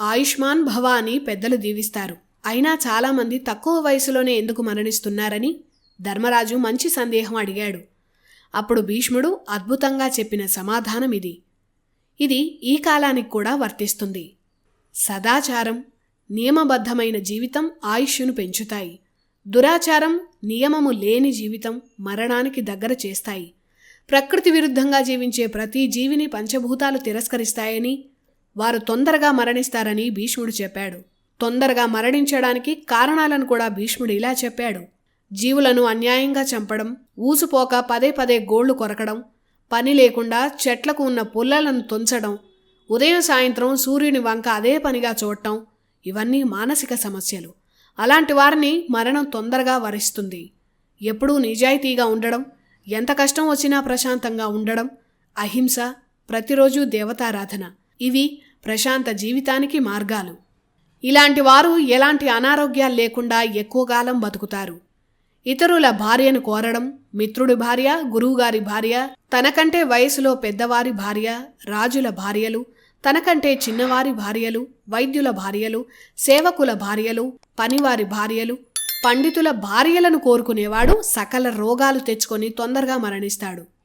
ఆయుష్మాన్ భవ అని పెద్దలు దీవిస్తారు. అయినా చాలామంది తక్కువ వయసులోనే ఎందుకు మరణిస్తున్నారని ధర్మరాజు మంచి సందేహం అడిగాడు. అప్పుడు భీష్ముడు అద్భుతంగా చెప్పిన సమాధానం ఇది. ఇది ఈ కాలానికి కూడా వర్తిస్తుంది. సదాచారం నియమబద్ధమైన జీవితం ఆయుష్యును పెంచుతాయి. దురాచారం నియమము లేని జీవితం మరణానికి దగ్గర చేస్తాయి. ప్రకృతి విరుద్ధంగా జీవించే ప్రతి జీవిని పంచభూతాలు తిరస్కరిస్తాయని వారు తొందరగా మరణిస్తారని భీష్ముడు చెప్పాడు. తొందరగా మరణించడానికి కారణాలను కూడా భీష్ముడు ఇలా చెప్పాడు. జీవులను అన్యాయంగా చంపడం ఊసుపోక పదే పదే గోళ్ళు కొరకడం పని లేకుండా చెట్లకు ఉన్న పుల్లలను తుంచడం ఉదయం సాయంత్రం సూర్యుని వంక అదే పనిగా చూడటం ఇవన్నీ మానసిక సమస్యలు. అలాంటి వారిని మరణం తొందరగా వరిస్తుంది. ఎప్పుడూ నిజాయితీగా ఉండడం ఎంత కష్టం వచ్చినా ప్రశాంతంగా ఉండడం అహింస ప్రతిరోజు దేవతారాధన. ఇవి ప్రశాంత జీవితానికి మార్గాలు. ఇలాంటి వారు ఎలాంటి అనారోగ్యాలు లేకుండా ఎక్కువ కాలం బతుకుతారు. ఇతరుల భార్యను కోరడం మిత్రుడి భార్య గురువుగారి భార్య తనకంటే వయసులో పెద్దవారి భార్య రాజుల భార్యలు తనకంటే చిన్నవారి భార్యలు వైద్యుల భార్యలు సేవకుల భార్యలు పనివారి భార్యలు పండితుల భార్యలను కోరుకునేవాడు సకల రోగాలు తెచ్చుకొని తొందరగా మరణిస్తాడు.